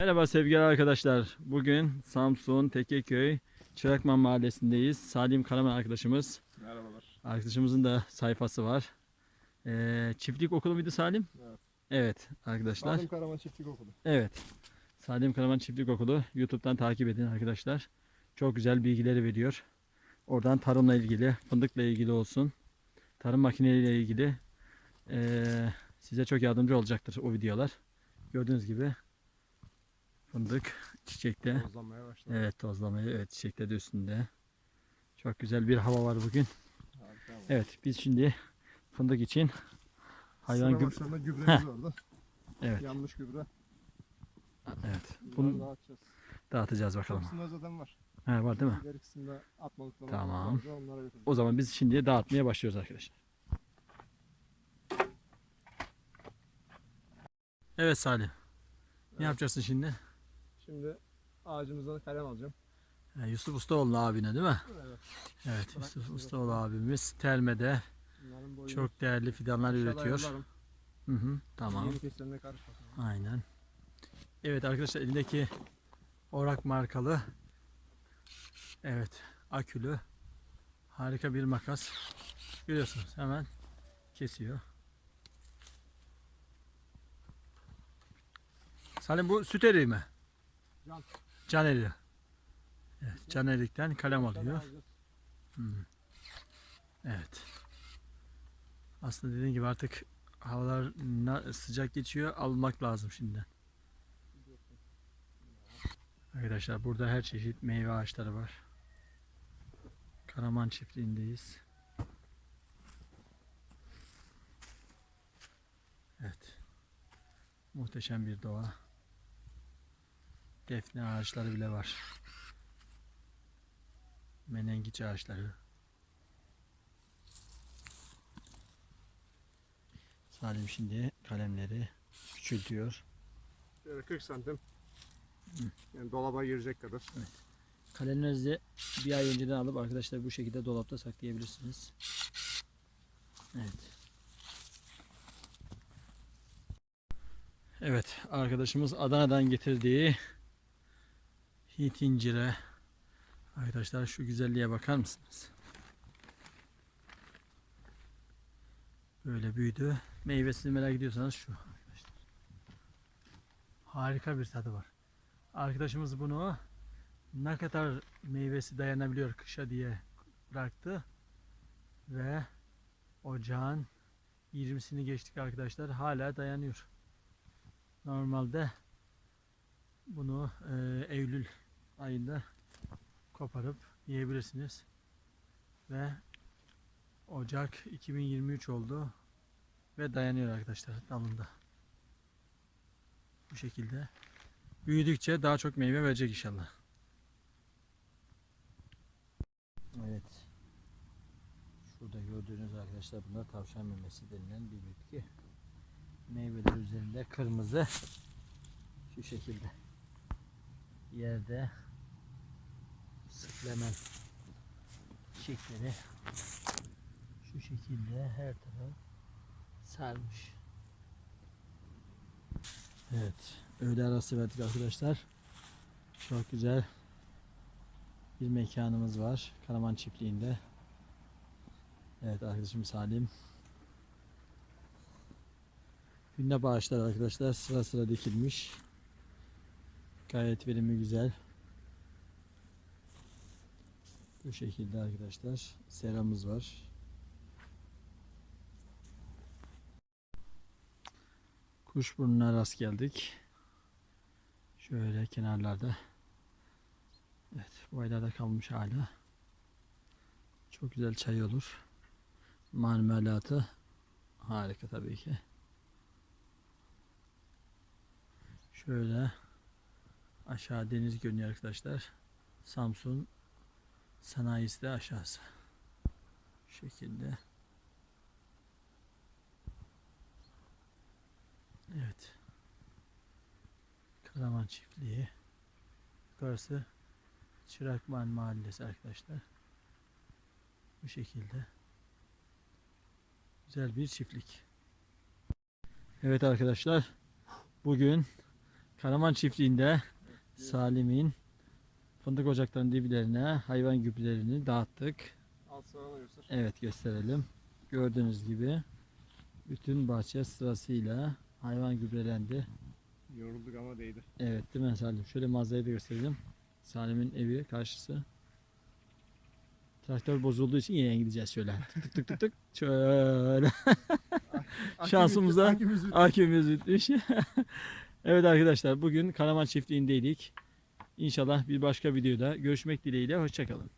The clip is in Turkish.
Merhaba sevgili arkadaşlar. Bugün Samsun Tekeköy Çırakman Mahallesi'ndeyiz. Salim Karaman arkadaşımız. Merhabalar. Arkadaşımızın da sayfası var. Ee, çiftlik okulu muydu Salim? Evet. Evet arkadaşlar. Salim Karaman Çiftlik Okulu. Evet. Salim Karaman Çiftlik Okulu. YouTube'dan takip edin arkadaşlar. Çok güzel bilgileri veriyor. Oradan tarımla ilgili, fındıkla ilgili olsun. Tarım makineleriyle ilgili ee, size çok yardımcı olacaktır o videolar. Gördüğünüz gibi fındık çiçekte. Tozlanmaya başladı. Evet tozlamayı evet çiçekte de üstünde. Çok güzel bir hava var bugün. Harika. Evet biz şimdi fındık için hayvan Sıra gübre başlarında gübremiz vardı. evet Yanlış gübre. evet Bunu dağıtacağız. dağıtacağız bakalım. Kapısında zaten var. Ha, var değil mi? İleri kısımda atmalıklar Tamam. O zaman biz şimdi dağıtmaya başlıyoruz arkadaşlar. Evet Salih. Ne Evet. yapacaksın şimdi? Şimdi ağacımızdan kalem alacağım. Ha, Yusuf Ustaoğlu abine değil mi? Evet. Evet Bırak Yusuf Ustaoğlu abimiz Bunların boyu çok değerli fidanlar aşağıda üretiyor. Hı hı, tamam. Yeni kesimlerine karışmasın. Aynen. Evet arkadaşlar elindeki Orak markalı evet akülü harika bir makas. Görüyorsunuz hemen kesiyor. Salim bu süt eriği mi? Can. Can eriği. Evet, can erikten kalem alıyor. Hmm. Evet. Aslında dediğim gibi artık havalar sıcak geçiyor. Almak lazım şimdiden. Arkadaşlar burada her çeşit meyve ağaçları var. Karaman çiftliğindeyiz. Evet. Muhteşem bir doğa. Defne ağaçları bile var. Menengiç ağaçları. Salim şimdi kalemleri küçültüyor. Şöyle 40 santim. Yani dolaba girecek kadar. Kalemlerinizi bir ay önceden alıp arkadaşlar bu şekilde dolapta saklayabilirsiniz. Evet. Evet arkadaşımız Adana'dan getirdiği Hint incire. Arkadaşlar şu güzelliğe bakar mısınız? Böyle büyüdü. Meyvesini merak ediyorsanız şu. Harika bir tadı var. Arkadaşımız bunu ne kadar meyvesi dayanabiliyor kışa diye bıraktı. Ve ocağın 20'sini geçtik arkadaşlar. Hala dayanıyor. Normalde bunu e, Eylül ayında koparıp yiyebilirsiniz. Ve Ocak 2023 oldu. Ve dayanıyor arkadaşlar dalında. Bu şekilde. Büyüdükçe daha çok meyve verecek inşallah. Evet. Şurada gördüğünüz arkadaşlar bunlar tavşan memesi denilen bir bitki. Meyveler üzerinde kırmızı şu şekilde yerde sıklemen çiçekleri şu şekilde her taraf sarmış. Evet. Öğle arası verdik arkadaşlar. Çok güzel bir mekanımız var. Karaman çiftliğinde. Evet arkadaşım Salim. Gündep ağaçlar arkadaşlar sıra sıra dikilmiş. Gayet verimi güzel. Bu şekilde arkadaşlar seramız var. Kuşburnu'na rast geldik. Şöyle kenarlarda. Evet bu aylarda kalmış hala. Çok güzel çay olur. Marmelatı harika tabii ki. Şöyle aşağı deniz görünüyor arkadaşlar. Samsun sanayisi de aşağısı. Şu şekilde. Evet. Karaman çiftliği. Yukarısı Çırakman mahallesi arkadaşlar. Bu şekilde. Güzel bir çiftlik. Evet arkadaşlar. Bugün Karaman çiftliğinde Salim'in fındık ocaklarının diblerine hayvan gübrelerini dağıttık. Alt sıranı göster. Evet gösterelim. Gördüğünüz gibi bütün bahçe sırasıyla hayvan gübrelendi. Yorulduk ama değdi. Evet değil mi Salim? Şöyle manzarayı da gösterelim. Salim'in evi karşısı. Traktör bozulduğu için yine gideceğiz şöyle. Tık tık tık tık tık. Şöyle. Şansımıza-. Akümüz bitmiş. evet arkadaşlar bugün Karaman çiftliğindeydik. İnşallah bir başka videoda görüşmek dileğiyle. Hoşçakalın.